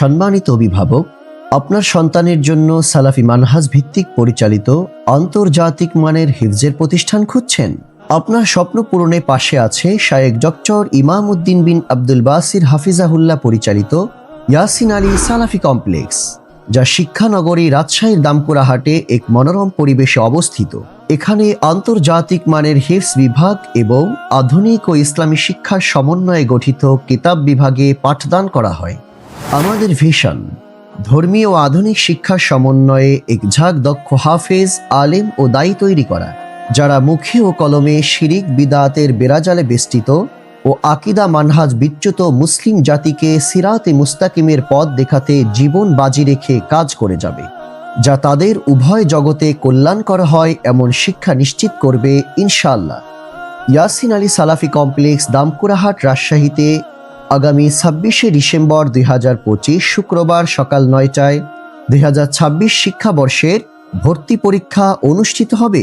সম্মানিত অভিভাবক, আপনার সন্তানের জন্য সালাফি মানহাজ ভিত্তিক পরিচালিত আন্তর্জাতিক মানের হিফজের প্রতিষ্ঠান খুঁজছেন। আপনার স্বপ্ন পূরণে পাশে আছে শায়েক ডক্টর ইমাম উদ্দিন বিন আব্দুল বাসির হাফিজাহুল্লাহ পরিচালিত ইয়াসিন আলী সালাফি কমপ্লেক্স, যা শিক্ষানগরী রাজশাহীর দামকুড়াহাটে এক মনোরম পরিবেশে অবস্থিত। এখানে আন্তর্জাতিক মানের হিফস বিভাগ এবং আধুনিক ও ইসলামী শিক্ষার সমন্বয়ে গঠিত কিতাব বিভাগে পাঠদান করা হয়। আমাদের ভিশন, ধর্মীয় ও আধুনিক শিক্ষার সমন্বয়ে এক ঝাঁক দক্ষ হাফেজ, আলেম ও দায়ী তৈরি করা, যারা মুখে ও কলমে শিরিক বিদাতের বেড়াজালে বেষ্টিত ও আকিদা মানহাজ বিচ্যুত মুসলিম জাতিকে সিরাতে মুস্তাকিমের পথ দেখাতে জীবন বাজি রেখে কাজ করে যাবে, যা তাদের উভয় জগতে কল্যাণ করা হয় এমন শিক্ষা নিশ্চিত করবে ইনশাল্লাহ ইয়াসিন আলী সালাফি কমপ্লেক্স, দামকুরাহাট, রাজশাহীতে আগামী ছাব্বিশে ডিসেম্বর দুই হাজার পঁচিশ শুক্রবার সকাল নয়টায় দুই হাজার ছাব্বিশ শিক্ষাবর্ষের ভর্তি পরীক্ষা অনুষ্ঠিত হবে।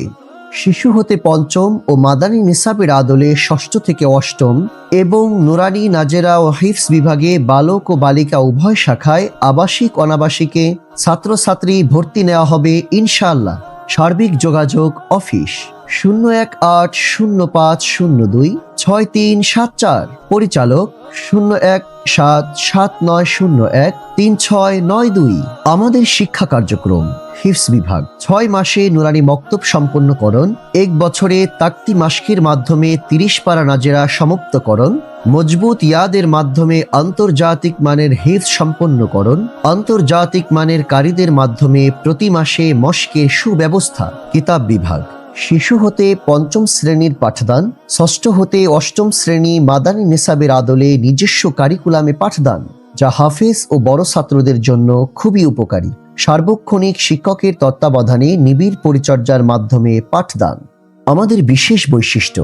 শিশু হতে পঞ্চম ও মাদানী নিসাবের আদলে ষষ্ঠ থেকে অষ্টম এবং নুরানি নাজেরা ও হিফস বিভাগে বালক ও বালিকা উভয় শাখায় আবাসিক অনাবাসিকে ছাত্রছাত্রী ভর্তি নেওয়া হবে ইনশাআল্লাহ। সার্বিক যোগাযোগ অফিস শূন্য এক আট শূন্য পাঁচ শূন্য দুই ছয় তিন সাত চার, পরিচালক শূন্য এক সাত সাত নয় শূন্য এক, তিন ছয় নয় দুই। আমাদের শিক্ষা কার্যক্রম হিফস বিভাগ, ছয় মাসে নুরানি মক্তব সম্পন্নকরণ, এক বছরে তাক্তি মাস্কির মাধ্যমে তিরিশ পারা নাজেরা সমাপ্তকরণ, মজবুত ইয়াদের মাধ্যমে আন্তর্জাতিক মানের হিফস সম্পন্নকরণ, আন্তর্জাতিক মানের কারীদের মাধ্যমে প্রতি মাসে মস্কের সুব্যবস্থা, কিতাব বিভাগ। শিশু হতে পঞ্চম শ্রেণির পাঠদান, ষষ্ঠ হতে অষ্টম শ্রেণি মাদানী নেসাবের আদলে নিজস্ব কারিকুলামে পাঠদান, যা হাফেজ ও বড় ছাত্রদের জন্য খুবই উপকারী। সার্বক্ষণিক শিক্ষকের তত্ত্বাবধানে নিবিড় পরিচর্যার মাধ্যমে পাঠদান। আমাদের বিশেষ বৈশিষ্ট্য,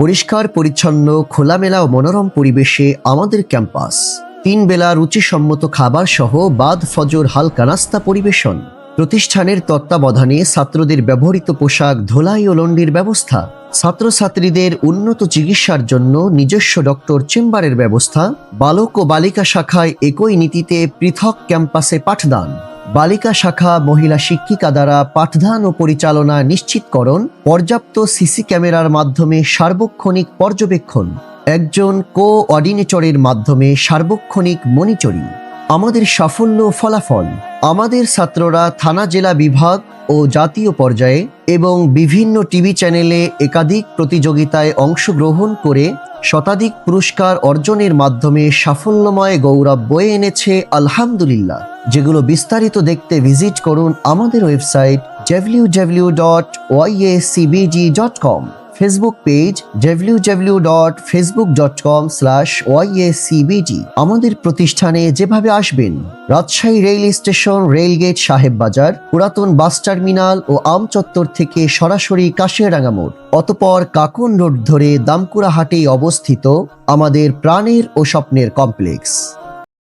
পরিষ্কার, পরিচ্ছন্ন, খোলামেলা ও মনোরম পরিবেশে আমাদের ক্যাম্পাস। তিন বেলা রুচিসম্মত খাবার সহ বাদ ফজর হালকা নাস্তা পরিবেশন। প্রতিষ্ঠানের তত্ত্বাবধানে ছাত্রদের ব্যবহৃত পোশাক, ধোলাই ও লন্ডির ব্যবস্থা। ছাত্রছাত্রীদের উন্নত চিকিৎসার জন্য নিজস্ব ডক্টর চেম্বারের ব্যবস্থা। বালক ও বালিকা শাখায় একই নীতিতে পৃথক ক্যাম্পাসে পাঠদান। বালিকা শাখা মহিলা শিক্ষিকা দ্বারা পাঠদান ও পরিচালনা নিশ্চিতকরণ। পর্যাপ্ত সিসি ক্যামেরার মাধ্যমে সার্বক্ষণিক পর্যবেক্ষণ। একজন কো অর্ডিনেটরের মাধ্যমে সার্বক্ষণিক মনিটরিং। আমাদের সাফল্য ফলাফল। আমাদের ছাত্ররা থানা জেলা বিভাগ ও জাতীয় পর্যায়ে এবং বিভিন্ন টিভি চ্যানেলে একাধিক প্রতিযোগিতায় অংশগ্রহণ করে শতাধিক পুরস্কার অর্জনের মাধ্যমে সাফল্যময় গৌরব বয়ে এনেছে আলহামদুলিল্লাহ। যেগুলো বিস্তারিত দেখতে ভিজিট করুন আমাদের website W W dot YACBG dot com Facebook page W W dot Facebook dot com slash YACBG আমাদের প্রতিষ্ঠানে যেভাবে আসবেন, রাজশাহী রেল স্টেশন, রেলগেট সাহেব বাজার পুরাতন বাস টার্মিনাল ও আম চত্বর থেকে সরাসরি কাশিয়াডাঙ্গা মোড়, অতপর কাকন রোড ধরে দামকুড়া হাটেই অবস্থিত আমাদের প্রাণের ও স্বপ্নের কমপ্লেক্স।